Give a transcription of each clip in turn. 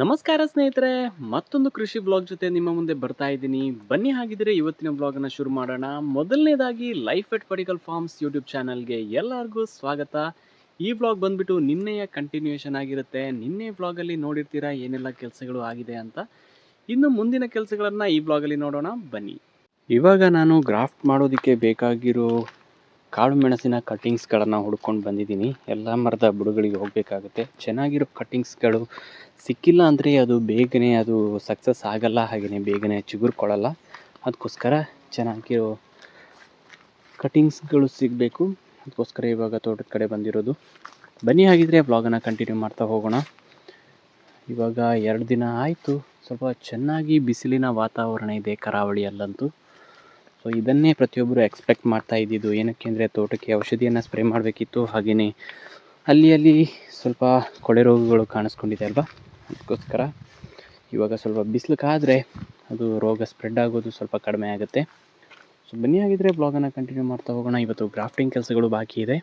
ನಮಸ್ಕಾರ ಸ್ನೇಹಿತರೆ, ಮತ್ತೊಂದು ಕೃಷಿ ಬ್ಲಾಗ್ ಜೊತೆ ನಿಮ್ಮ ಮುಂದೆ ಬರ್ತಾ ಇದ್ದೀನಿ. ಬನ್ನಿ ಹಾಗಿದ್ರೆ ಇವತ್ತಿನ ಬ್ಲಾಗನ್ನು ಶುರು ಮಾಡೋಣ. ಮೊದಲನೇದಾಗಿ life at Padikal farms YouTube ಚಾನಲ್ಗೆ ಎಲ್ಲರಿಗೂ ಸ್ವಾಗತ. ಈ ಬ್ಲಾಗ್ ಬಂದ್ಬಿಟ್ಟು ನಿನ್ನೆಯ ಕಂಟಿನ್ಯೂಯೇಷನ್ ಆಗಿರುತ್ತೆ. ನಿನ್ನೆ ಬ್ಲಾಗಲ್ಲಿ ನೋಡಿರ್ತೀರಾ ಏನೆಲ್ಲ ಕೆಲಸಗಳು ಆಗಿದೆ ಅಂತ. ಇನ್ನು ಮುಂದಿನ ಕೆಲಸಗಳನ್ನು ಈ ಬ್ಲಾಗಲ್ಲಿ ನೋಡೋಣ. ಬನ್ನಿ. ಇವಾಗ ನಾನು ಗ್ರಾಫ್ಟ್ ಮಾಡೋದಕ್ಕೆ ಬೇಕಾಗಿರೋ ಕಾಳು ಮೆಣಸಿನ ಕಟ್ಟಿಂಗ್ಸ್ಗಳನ್ನು ಹುಡ್ಕೊಂಡು ಬಂದಿದ್ದೀನಿ. ಎಲ್ಲ ಮರದ ಬುಡಗಳಿಗೆ ಹೋಗಬೇಕಾಗುತ್ತೆ. ಚೆನ್ನಾಗಿರೋ ಕಟ್ಟಿಂಗ್ಸ್ಗಳು ಸಿಕ್ಕಿಲ್ಲ ಅಂದರೆ ಅದು ಬೇಗನೆ ಅದು ಸಕ್ಸಸ್ ಆಗಲ್ಲ ಹಾಗೆಯೇ ಬೇಗನೆ ಚಿಗುರ್ಕೊಳ್ಳಲ್ಲ ಅದಕ್ಕೋಸ್ಕರ ಚೆನ್ನಾಗಿರೋ ಕಟಿಂಗ್ಸ್ಗಳು ಸಿಗಬೇಕು. ಅದಕ್ಕೋಸ್ಕರ ಇವಾಗ ತೋಟದ ಕಡೆ ಬಂದಿರೋದು. ಬನ್ನಿ ಹಾಗಿದ್ರೆ ಬ್ಲಾಗನ್ನು ಕಂಟಿನ್ಯೂ ಮಾಡ್ತಾ ಹೋಗೋಣ. ಇವಾಗ ಎರಡು ದಿನ ಆಯಿತು. ಸ್ವಲ್ಪ ಚೆನ್ನಾಗಿ ಬಿಸಿಲಿನ ವಾತಾವರಣ ಇದೆ ಕರಾವಳಿಯಲ್ಲಂತೂ ಸೊ ಇದನ್ನೇ ಪ್ರತಿಯೊಬ್ಬರು ಎಕ್ಸ್ಪೆಕ್ಟ್ ಮಾಡ್ತಾ ಇದ್ದಿದ್ದು. ಏನಕ್ಕೆ ಅಂದರೆ ತೋಟಕ್ಕೆ ಔಷಧಿಯನ್ನು ಸ್ಪ್ರೇ ಮಾಡಬೇಕಿತ್ತು ಹಾಗೆಯೇ ಅಲ್ಲಿ ಅಲ್ಲಿ ಸ್ವಲ್ಪ ಕೊಳೆ ರೋಗಗಳು ಕಾಣಿಸ್ಕೊಂಡಿದೆ ಅಲ್ವಾ? ಅದಕ್ಕೋಸ್ಕರ ಇವಾಗ ಸ್ವಲ್ಪ ಬಿಸಿಲು ಕಾದರೆ ಅದು ರೋಗ ಸ್ಪ್ರೆಡ್ ಆಗೋದು ಸ್ವಲ್ಪ ಕಡಿಮೆ ಆಗುತ್ತೆ. ಸೊ ಬನ್ನಿ ಆಗಿದ್ರೆ ಬ್ಲಾಗನ್ನು ಕಂಟಿನ್ಯೂ ಮಾಡ್ತಾ ಹೋಗೋಣ. ಇವತ್ತು ಗ್ರಾಫ್ಟಿಂಗ್ ಕೆಲಸಗಳು ಬಾಕಿ ಇದೆ.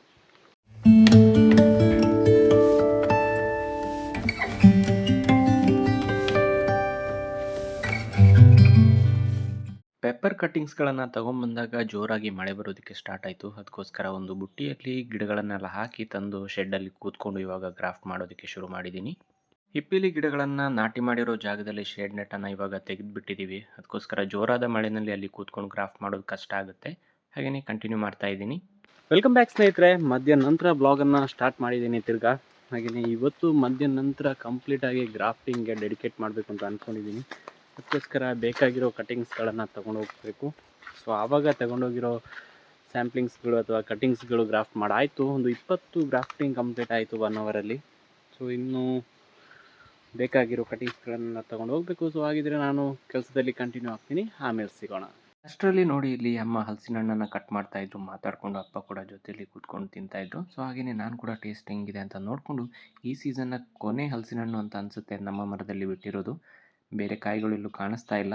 ಪೆಪ್ಪರ್ ಕಟ್ಟಿಂಗ್ಸ್ಗಳನ್ನು ತೊಗೊಂಬಂದಾಗ ಜೋರಾಗಿ ಮಳೆ ಬರೋದಕ್ಕೆ ಸ್ಟಾರ್ಟ್ ಆಯಿತು. ಅದಕ್ಕೋಸ್ಕರ ಒಂದು ಬುಟ್ಟಿಯಲ್ಲಿ ಗಿಡಗಳನ್ನೆಲ್ಲ ಹಾಕಿ ತಂದು ಶೆಡ್ಡಲ್ಲಿ ಕೂತ್ಕೊಂಡು ಇವಾಗ ಗ್ರಾಫ್ಟ್ ಮಾಡೋದಕ್ಕೆ ಶುರು ಮಾಡಿದ್ದೀನಿ. ಹಿಪ್ಪಿಲಿ ಗಿಡಗಳನ್ನು ನಾಟಿ ಮಾಡಿರೋ ಜಾಗದಲ್ಲಿ ಶೇಡ್ ನೆಟ್ಟನ್ನು ಇವಾಗ ತೆಗೆದುಬಿಟ್ಟಿದ್ದೀವಿ ಅದಕ್ಕೋಸ್ಕರ ಜೋರಾದ ಮಳೆಯಲ್ಲಿ ಅಲ್ಲಿ ಕೂತ್ಕೊಂಡು ಗ್ರಾಫ್ಟ್ ಮಾಡೋದು ಕಷ್ಟ ಆಗುತ್ತೆ. ಹಾಗೆಯೇ ಕಂಟಿನ್ಯೂ ಮಾಡ್ತಾ ಇದ್ದೀನಿ. ವೆಲ್ಕಮ್ ಬ್ಯಾಕ್ ಸ್ನೇಹಿತರೆ ಮಧ್ಯ ನಂತರ ಬ್ಲಾಗನ್ನು ಸ್ಟಾರ್ಟ್ ಮಾಡಿದ್ದೀನಿ ತಿರ್ಗಾ. ಹಾಗೆಯೇ ಇವತ್ತು ಮಧ್ಯ ನಂತರ ಕಂಪ್ಲೀಟಾಗಿ ಗ್ರಾಫ್ಟಿಂಗ್ಗೆ ಡೆಡಿಕೇಟ್ ಮಾಡಬೇಕು ಅಂತ ಅಂದ್ಕೊಂಡಿದ್ದೀನಿ ಅದಕ್ಕೋಸ್ಕರ ಬೇಕಾಗಿರೋ ಕಟಿಂಗ್ಸ್ಗಳನ್ನು ತೊಗೊಂಡು ಹೋಗಬೇಕು. ಸೊ ಆವಾಗ ತಗೊಂಡೋಗಿರೋ ಸ್ಯಾಂಪ್ಲಿಂಗ್ಸ್ಗಳು ಅಥವಾ ಕಟಿಂಗ್ಸ್ಗಳು ಗ್ರಾಫ್ಟ್ ಮಾಡಾಯಿತು. ಒಂದು ಇಪ್ಪತ್ತು ಗ್ರಾಫ್ಟಿಂಗ್ ಕಂಪ್ಲೀಟ್ ಆಯಿತು ಒನ್ ಅವರಲ್ಲಿ ಸೊ ಇನ್ನು ಬೇಕಾಗಿರೋ ಕಟಿಂಗ್ಸ್ಗಳನ್ನು ತಗೊಂಡು ಹೋಗಬೇಕು ಸೊ ಹಾಗಿದ್ರೆ ನಾನು ಕೆಲಸದಲ್ಲಿ ಕಂಟಿನ್ಯೂ ಆಗ್ತೀನಿ. ಆಮೇಲೆ ಸಿಗೋಣ. ಅಷ್ಟರಲ್ಲಿ ನೋಡಿ ಇಲ್ಲಿ ಅಮ್ಮ ಹಲಸಿನ ಹಣ್ಣನ್ನು ಕಟ್ ಮಾಡ್ತಾ ಇದ್ರು. ಮಾತಾಡ್ಕೊಂಡು ಅಪ್ಪ ಕೂಡ ಜೊತೆಯಲ್ಲಿ ಕೂತ್ಕೊಂಡು ತಿಂತಾ ಇದ್ರು. ಸೊ ಹಾಗೆಯೇ ನಾನು ಕೂಡ ಟೇಸ್ಟ್ ಹೆಂಗಿದೆ ಅಂತ ನೋಡಿಕೊಂಡು ಈ ಸೀಸನ್ನ ಕೊನೆ ಹಲಸಿನ ಹಣ್ಣು ಅಂತ ಅನಿಸುತ್ತೆ ನಮ್ಮ ಮರದಲ್ಲಿ ಬಿಟ್ಟಿರೋದು. ಬೇರೆ ಕಾಯಿಗಳೆಲ್ಲೂ ಕಾಣಿಸ್ತಾ ಇಲ್ಲ.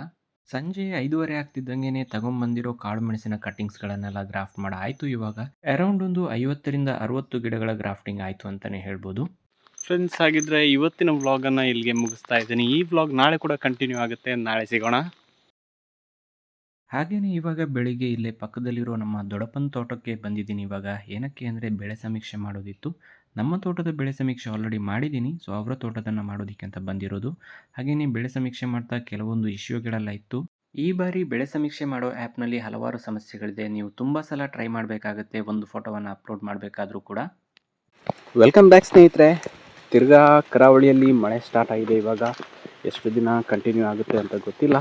ಸಂಜೆ ಐದೂವರೆ ಆಗ್ತಿದ್ದಂಗೆ ತಗೊಂಬಂದಿರೋ ಕಾಳು ಮೆಣಸಿನ ಕಟ್ಟಿಂಗ್ಸ್ಗಳನ್ನೆಲ್ಲ ಗ್ರಾಫ್ಟ್ ಮಾಡಿ ಆಯಿತು ಇವಾಗ. ಅರೌಂಡ್ ಒಂದು ಐವತ್ತರಿಂದ ಅರವತ್ತು ಗಿಡಗಳ ಗ್ರಾಫ್ಟಿಂಗ್ ಆಯಿತು ಅಂತಲೇ ಹೇಳ್ಬೋದು. ಫ್ರೆಂಡ್ಸ್ ಆಗಿದ್ರೆ ಇವತ್ತಿನ ವ್ಲಾಗನ್ನು ಇಲ್ಲಿಗೆ ಮುಗಿಸ್ತಾ ಇದ್ದೀನಿ. ಈ ವ್ಲಾಗ್ ನಾಳೆ ಕೂಡ ಕಂಟಿನ್ಯೂ ಆಗುತ್ತೆ. ನಾಳೆ ಸಿಗೋಣ. ಹಾಗೆಯೇ ಇವಾಗ ಬೆಳಿಗ್ಗೆ ಇಲ್ಲೇ ಪಕ್ಕದಲ್ಲಿರೋ ನಮ್ಮ ದೊಡ್ಡಪ್ಪನ ತೋಟಕ್ಕೆ ಬಂದಿದ್ದೀನಿ ಇವಾಗ. ಏನಕ್ಕೆ ಅಂದರೆ ಬೆಳೆ ಸಮೀಕ್ಷೆ ಮಾಡೋದಿತ್ತು. ನಮ್ಮ ತೋಟದ ಬೆಳೆ ಸಮೀಕ್ಷೆ ಆಲ್ರೆಡಿ ಮಾಡಿದ್ದೀನಿ. ಸೊ ಅವರ ತೋಟದನ್ನು ಮಾಡೋದಕ್ಕೆ ಅಂತ ಬಂದಿರೋದು. ಹಾಗೆಯೇ ಬೆಳೆ ಸಮೀಕ್ಷೆ ಮಾಡ್ತಾ ಕೆಲವೊಂದು ಇಶ್ಯೂಗಳೆಲ್ಲ ಇತ್ತು. ಈ ಬಾರಿ ಬೆಳೆ ಸಮೀಕ್ಷೆ ಮಾಡೋ ಆ್ಯಪ್ನಲ್ಲಿ ಹಲವಾರು ಸಮಸ್ಯೆಗಳಿದೆ. ನೀವು ತುಂಬ ಸಲ ಟ್ರೈ ಮಾಡಬೇಕಾಗುತ್ತೆ. ಒಂದು ಫೋಟೋವನ್ನು ಅಪ್ಲೋಡ್ ಮಾಡಬೇಕಾದ್ರೂ ಕೂಡ. ವೆಲ್ಕಮ್ ಬ್ಯಾಕ್ ಸ್ನೇಹಿತರೆ. ತಿರ್ಗಾ ಕರಾವಳಿಯಲ್ಲಿ ಮಳೆ ಸ್ಟಾರ್ಟ್ ಆಗಿದೆ. ಇವಾಗ ಎಷ್ಟು ದಿನ ಕಂಟಿನ್ಯೂ ಆಗುತ್ತೆ ಅಂತ ಗೊತ್ತಿಲ್ಲ.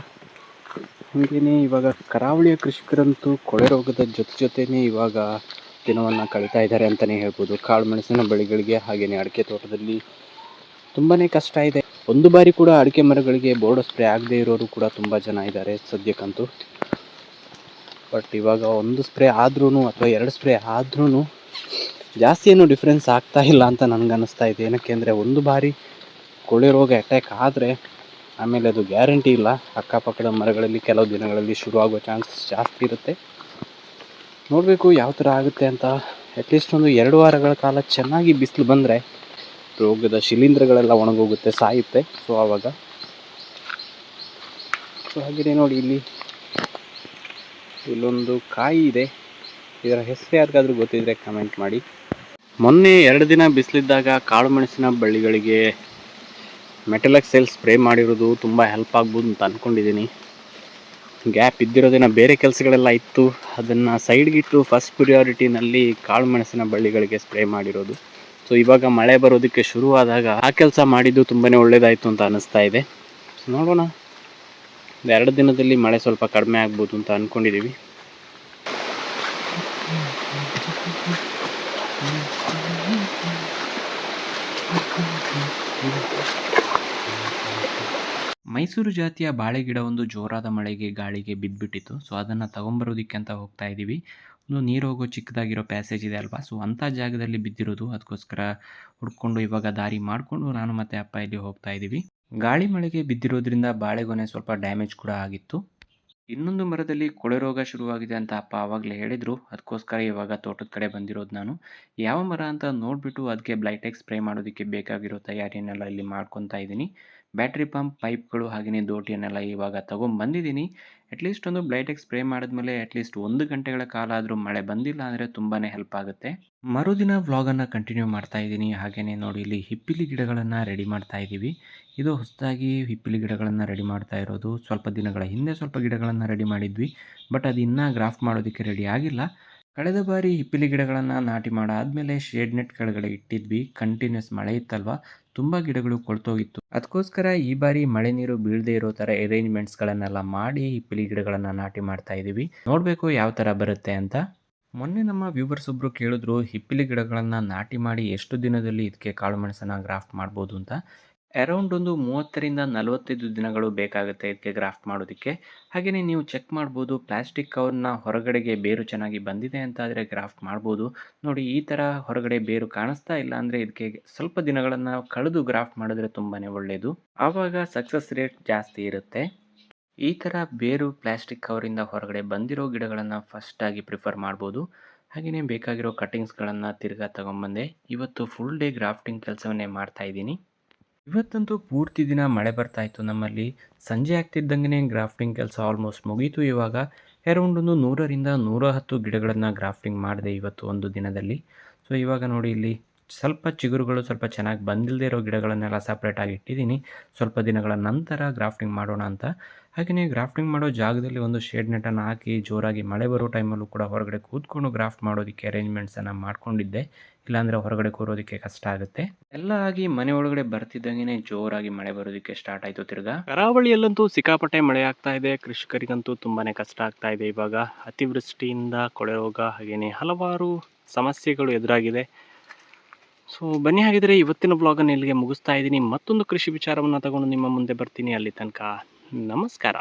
ಹಾಗೆಯೇ ಇವಾಗ ಕರಾವಳಿಯ ಕೃಷಿಕರಂತೂ ಕೊಳೆ ರೋಗದ ಜೊತೆ ಜೊತೆನೇ ಇವಾಗ ದಿನವನ್ನು ಕಳೀತಾ ಇದ್ದಾರೆ ಅಂತಲೇ ಹೇಳ್ಬೋದು. ಕಾಳು ಮೆಣಸಿನ ಬೆಳೆಗಳಿಗೆ ಹಾಗೇ ಅಡಿಕೆ ತೋಟದಲ್ಲಿ ತುಂಬಾ ಕಷ್ಟ ಇದೆ. ಒಂದು ಬಾರಿ ಕೂಡ ಅಡಿಕೆ ಮರಗಳಿಗೆ ಬೋರ್ಡ್ ಸ್ಪ್ರೇ ಆಗದೇ ಇರೋರು ಕೂಡ ತುಂಬ ಜನ ಇದ್ದಾರೆ ಸದ್ಯಕ್ಕಂತೂ. ಬಟ್ ಇವಾಗ ಒಂದು ಸ್ಪ್ರೇ ಆದ್ರೂ ಅಥವಾ ಎರಡು ಸ್ಪ್ರೇ ಆದ್ರೂ ಜಾಸ್ತಿ ಏನು ಡಿಫ್ರೆನ್ಸ್ ಆಗ್ತಾ ಇಲ್ಲ ಅಂತ ನನಗೆ ಅನ್ನಿಸ್ತಾ ಇದೆ. ಏನಕ್ಕೆ ಅಂದರೆ ಒಂದು ಬಾರಿ ಕೋಳಿ ರೋಗ ಅಟ್ಯಾಕ್ ಆದರೆ ಆಮೇಲೆ ಅದು ಗ್ಯಾರಂಟಿ ಇಲ್ಲ. ಅಕ್ಕಪಕ್ಕದ ಮರಗಳಲ್ಲಿ ಕೆಲವು ದಿನಗಳಲ್ಲಿ ಶುರು ಆಗೋ ಚಾನ್ಸಸ್ ಜಾಸ್ತಿ ಇರುತ್ತೆ. ನೋಡಬೇಕು ಯಾವ ಥರ ಆಗುತ್ತೆ ಅಂತ. ಅಟ್ಲೀಸ್ಟ್ ಒಂದು ಎರಡು ವಾರಗಳ ಕಾಲ ಚೆನ್ನಾಗಿ ಬಿಸಿಲು ಬಂದರೆ ರೋಗದ ಶಿಲೀಂಧ್ರಗಳೆಲ್ಲ ಒಣಗೋಗುತ್ತೆ, ಸಾಯುತ್ತೆ. ಸೊ ಆವಾಗ ಸೊ ಹಾಗೆಯೇ ನೋಡಿ ಇಲ್ಲಿ. ಇಲ್ಲೊಂದು ಕಾಯಿ ಇದೆ. ಇದರ ಹೆಸರು ಯಾರಿಗಾದ್ರೂ ಗೊತ್ತಿದ್ರೆ ಕಮೆಂಟ್ ಮಾಡಿ. ಮೊನ್ನೆ ಎರಡು ದಿನ ಬಿಸಿಲಿದ್ದಾಗ ಕಾಳು ಮೆಣಸಿನ ಬಳ್ಳಿಗಳಿಗೆ ಮೆಟಲಕ್ ಸೆಲ್ ಸ್ಪ್ರೇ ಮಾಡಿರೋದು ತುಂಬ ಹೆಲ್ಪ್ ಆಗ್ಬೋದು ಅಂತ ಅಂದ್ಕೊಂಡಿದ್ದೀನಿ ಗ್ಯಾಪ್ ಇದ್ದಿರೋದಿನ ಬೇರೆ ಕೆಲಸಗಳೆಲ್ಲ ಇತ್ತು. ಅದನ್ನು ಸೈಡ್ಗಿಟ್ಟು ಫಸ್ಟ್ ಪ್ರಿಯಾರಿಟಿನಲ್ಲಿ ಕಾಳು ಮೆಣಸಿನ ಬಳ್ಳಿಗಳಿಗೆ ಸ್ಪ್ರೇ ಮಾಡಿರೋದು. ಸೊ ಇವಾಗ ಮಳೆ ಬರೋದಕ್ಕೆ ಶುರುವಾದಾಗ ಆ ಕೆಲಸ ಮಾಡಿದ್ದು ತುಂಬಾ ಒಳ್ಳೆಯದಾಯಿತು ಅಂತ ಅನ್ನಿಸ್ತಾ ಇದೆ. ನೋಡೋಣ. ಎರಡು ದಿನದಲ್ಲಿ ಮಳೆ ಸ್ವಲ್ಪ ಕಡಿಮೆ ಆಗ್ಬೋದು ಅಂತ ಅಂದ್ಕೊಂಡಿದ್ದೀವಿ ಮೈಸೂರು ಜಾತಿಯ ಬಾಳೆ ಗಿಡ ಒಂದು ಜೋರಾದ ಮಳೆಗೆ ಗಾಳಿಗೆ ಬಿದ್ದುಬಿಟ್ಟಿತ್ತು ಸೊ, ಅದನ್ನು ತಗೊಂಬರೋದಕ್ಕೆ ಅಂತ ಹೋಗ್ತಾ ಇದ್ದೀವಿ ಒಂದು ನೀರು ಹೋಗೋ ಚಿಕ್ಕದಾಗಿರೋ ಪ್ಯಾಸೇಜ್ ಇದೆ ಅಲ್ವಾ? ಸೊ ಅಂಥ ಜಾಗದಲ್ಲಿ ಬಿದ್ದಿರೋದು ಅದಕ್ಕೋಸ್ಕರ ಹುಡ್ಕೊಂಡು ಇವಾಗ ದಾರಿ ಮಾಡಿಕೊಂಡು ನಾನು ಮತ್ತು ಅಪ್ಪ ಇಲ್ಲಿ ಹೋಗ್ತಾ ಇದ್ದೀವಿ ಗಾಳಿ ಮಳೆಗೆ ಬಿದ್ದಿರೋದ್ರಿಂದ ಬಾಳೆಗೊನೆ ಸ್ವಲ್ಪ ಡ್ಯಾಮೇಜ್ ಕೂಡ ಆಗಿತ್ತು. ಇನ್ನೊಂದು ಮರದಲ್ಲಿ ಕೊಳೆ ರೋಗ ಶುರುವಾಗಿದೆ ಅಂತ ಅಪ್ಪ ಆವಾಗಲೇ ಹೇಳಿದರು. ಅದಕ್ಕೋಸ್ಕರ ಇವಾಗ ತೋಟದ ಕಡೆ ಬಂದಿರೋದು ನಾನು. ಯಾವ ಮರ ಅಂತ ನೋಡಿಬಿಟ್ಟು ಅದಕ್ಕೆ ಬ್ಲೈಟೆಕ್ ಸ್ಪ್ರೇ ಮಾಡೋದಕ್ಕೆ ಬೇಕಾಗಿರೋ ತಯಾರಿಯನ್ನೆಲ್ಲ ಇಲ್ಲಿ ಮಾಡ್ಕೊತಾ ಇದ್ದೀನಿ ಬ್ಯಾಟ್ರಿ ಪಂಪ್ ಪೈಪ್ಗಳು ಹಾಗೆಯೇ ದೋಟಿಯನ್ನೆಲ್ಲ ಇವಾಗ ತೊಗೊಂಬಂದಿದ್ದೀನಿ. ಅಟ್ಲೀಸ್ಟ್ ಒಂದು ಬ್ಲೈಟೆಕ್ ಸ್ಪ್ರೇ ಮಾಡಿದ್ಮೇಲೆ ಅಟ್ಲೀಸ್ಟ್ ಒಂದು ಗಂಟೆಗಳ ಕಾಲ ಆದರೂ ಮಳೆ ಬಂದಿಲ್ಲ ಅಂದರೆ ತುಂಬಾ ಹೆಲ್ಪ್ ಆಗುತ್ತೆ. ಮರುದಿನ ವ್ಲಾಗನ್ನು ಕಂಟಿನ್ಯೂ ಮಾಡ್ತಾ ಇದ್ದೀನಿ. ಹಾಗೆಯೇ ನೋಡಿ ಇಲ್ಲಿ ಹಿಪ್ಪಿಲಿ ಗಿಡಗಳನ್ನು ರೆಡಿ ಮಾಡ್ತಾ ಇದ್ದೀವಿ. ಇದು ಹೊಸದಾಗಿ ಹಿಪ್ಪಿಲಿ ಗಿಡಗಳನ್ನು ರೆಡಿ ಮಾಡ್ತಾ ಇರೋದು. ಸ್ವಲ್ಪ ದಿನಗಳ ಹಿಂದೆ ಸ್ವಲ್ಪ ಗಿಡಗಳನ್ನು ರೆಡಿ ಮಾಡಿದ್ವಿ. ಬಟ್ ಅದು ಇನ್ನೂ ಗ್ರಾಫ್ಟ್ ಮಾಡೋದಕ್ಕೆ ರೆಡಿ ಆಗಿಲ್ಲ. ಕಳೆದ ಬಾರಿ ಹಿಪ್ಪಿಲಿ ಗಿಡಗಳನ್ನು ನಾಟಿ ಮಾಡಾದಮೇಲೆ ಶೇಡ್ ನೆಟ್ ಕೆಳಗಡೆ ಇಟ್ಟಿದ್ವಿ. ಕಂಟಿನ್ಯೂಸ್ ಮಳೆ ಇತ್ತಲ್ವ? ತುಂಬ ಗಿಡಗಳು ಕೊಳ್ತೋಗಿತ್ತು. ಅದಕ್ಕೋಸ್ಕರ ಈ ಬಾರಿ ಮಳೆ ನೀರು ಬೀಳದೆ ಇರೋ ತರ ಅರೇಂಜ್ಮೆಂಟ್ಸ್ ಗಳನ್ನೆಲ್ಲ ಮಾಡಿ ಪಿಲಿ ಗಿಡಗಳನ್ನ ನಾಟಿ ಮಾಡ್ತಾ ಇದೀವಿ. ನೋಡಬೇಕು ಯಾವ ತರ ಬರುತ್ತೆ ಅಂತ. ಮೊನ್ನೆ ನಮ್ಮ ವ್ಯೂವರ್ಸ್ ಒಬ್ರು ಕೇಳಿದ್ರು ಹಿಪ್ಪಿಲಿ ಗಿಡಗಳನ್ನ ನಾಟಿ ಮಾಡಿ ಎಷ್ಟು ದಿನದಲ್ಲಿ ಇದಕ್ಕೆ ಕಾಳು ಮೆಣಸನ್ನ ಗ್ರಾಫ್ಟ್ ಮಾಡ್ಬೋದು ಅಂತ. ಅರೌಂಡ್ ಒಂದು ಮೂವತ್ತರಿಂದ ನಲವತ್ತೈದು ದಿನಗಳು ಬೇಕಾಗುತ್ತೆ ಇದಕ್ಕೆ ಗ್ರಾಫ್ಟ್ ಮಾಡೋದಕ್ಕೆ. ಹಾಗೆಯೇ ನೀವು ಚೆಕ್ ಮಾಡ್ಬೋದು, ಪ್ಲಾಸ್ಟಿಕ್ ಕವರ್ನ ಹೊರಗಡೆಗೆ ಬೇರು ಚೆನ್ನಾಗಿ ಬಂದಿದೆ ಅಂತ ಆದರೆ ಗ್ರಾಫ್ಟ್ ಮಾಡ್ಬೋದು. ನೋಡಿ, ಈ ಥರ ಹೊರಗಡೆ ಬೇರು ಕಾಣಿಸ್ತಾ ಇಲ್ಲ ಅಂದರೆ ಇದಕ್ಕೆ ಸ್ವಲ್ಪ ದಿನಗಳನ್ನು ಕಳೆದು ಗ್ರಾಫ್ಟ್ ಮಾಡಿದ್ರೆ ತುಂಬಾ ಒಳ್ಳೆಯದು ಆವಾಗ ಸಕ್ಸಸ್ ರೇಟ್ ಜಾಸ್ತಿ ಇರುತ್ತೆ. ಈ ಥರ ಬೇರು ಪ್ಲಾಸ್ಟಿಕ್ ಕವರಿಂದ ಹೊರಗಡೆ ಬಂದಿರೋ ಗಿಡಗಳನ್ನು ಫಸ್ಟಾಗಿ ಪ್ರಿಫರ್ ಮಾಡ್ಬೋದು. ಹಾಗೆಯೇ ಬೇಕಾಗಿರೋ ಕಟ್ಟಿಂಗ್ಸ್ಗಳನ್ನು ತಿರ್ಗಾ ತಗೊಂಬಂದೆ, ಇವತ್ತು ಫುಲ್ ಡೇ ಗ್ರಾಫ್ಟಿಂಗ್ ಕೆಲಸವನ್ನೇ ಮಾಡ್ತಾ ಇದ್ದೀನಿ. ಇವತ್ತಂತೂ ಪೂರ್ತಿ ದಿನ ಮಳೆ ಬರ್ತಾ ಇತ್ತು ನಮ್ಮಲ್ಲಿ. ಸಂಜೆ ಆಗ್ತಿದ್ದಂಗೆ ಗ್ರಾಫ್ಟಿಂಗ್ ಕೆಲಸ ಆಲ್ಮೋಸ್ಟ್ ಮುಗೀತು. ಇವಾಗ ಅರೌಂಡ್ ಒಂದು ನೂರರಿಂದ ನೂರ ಹತ್ತು ಗಿಡಗಳನ್ನು ಗ್ರಾಫ್ಟಿಂಗ್ ಮಾಡಿದೆ ಇವತ್ತು ಒಂದು ದಿನದಲ್ಲಿ. ಸೊ ಇವಾಗ ನೋಡಿ ಇಲ್ಲಿ ಸ್ವಲ್ಪ ಚಿಗುರುಗಳು ಸ್ವಲ್ಪ ಚೆನ್ನಾಗಿ ಬಂದಿಲ್ಲದೆ ಇರೋ ಗಿಡಗಳನ್ನೆಲ್ಲ ಸಪ್ರೇಟಾಗಿ ಇಟ್ಟಿದ್ದೀನಿ. ಸ್ವಲ್ಪ ದಿನಗಳ ನಂತರ ಗ್ರಾಫ್ಟಿಂಗ್ ಮಾಡೋಣ ಅಂತ ಹಾಗೆಯೇ ಗ್ರಾಫ್ಟಿಂಗ್ ಮಾಡೋ ಜಾಗದಲ್ಲಿ ಒಂದು ಶೇಡ್ ನೆಟನ್ನು ಹಾಕಿ, ಜೋರಾಗಿ ಮಳೆ ಬರೋ ಟೈಮಲ್ಲೂ ಕೂಡ ಹೊರಗಡೆ ಕೂತ್ಕೊಂಡು ಗ್ರಾಫ್ಟ್ ಮಾಡೋದಕ್ಕೆ ಅರೇಂಜ್ಮೆಂಟ್ಸನ್ನು ಮಾಡ್ಕೊಂಡಿದ್ದೆ. ಇಲ್ಲಾಂದರೆ ಹೊರಗಡೆ ಕೂರೋದಕ್ಕೆ ಕಷ್ಟ ಆಗುತ್ತೆ. ಎಲ್ಲ ಆಗಿ ಮನೆ ಒಳಗಡೆ ಬರ್ತಿದ್ದಂಗೆ ಜೋರಾಗಿ ಮಳೆ ಬರೋದಕ್ಕೆ ಸ್ಟಾರ್ಟ್ ಆಯಿತು ತಿರ್ಗಾ. ಕರಾವಳಿಯಲ್ಲಂತೂ ಸಿಕ್ಕಾಪಟ್ಟೆ ಮಳೆ ಆಗ್ತಾ ಇದೆ. ಕೃಷಿಕರಿಗಂತೂ ತುಂಬಾ ಕಷ್ಟ ಆಗ್ತಾ ಇದೆ ಇವಾಗ. ಅತಿವೃಷ್ಟಿಯಿಂದ ಕೊಳೆ ರೋಗ ಹಾಗೆಯೇ ಹಲವಾರು ಸಮಸ್ಯೆಗಳು ಎದುರಾಗಿದೆ. ಸೊ ಬನ್ನಿ ಹಾಗಿದ್ರೆ ಇವತ್ತಿನ ಬ್ಲಾಗನ್ನು ಇಲ್ಲಿಗೆ ಮುಗಿಸ್ತಾ ಇದ್ದೀನಿ. ಮತ್ತೊಂದು ಕೃಷಿ ವಿಚಾರವನ್ನು ತಗೊಂಡು ನಿಮ್ಮ ಮುಂದೆ ಬರ್ತೀನಿ. ಅಲ್ಲಿ ತನಕ ನಮಸ್ಕಾರ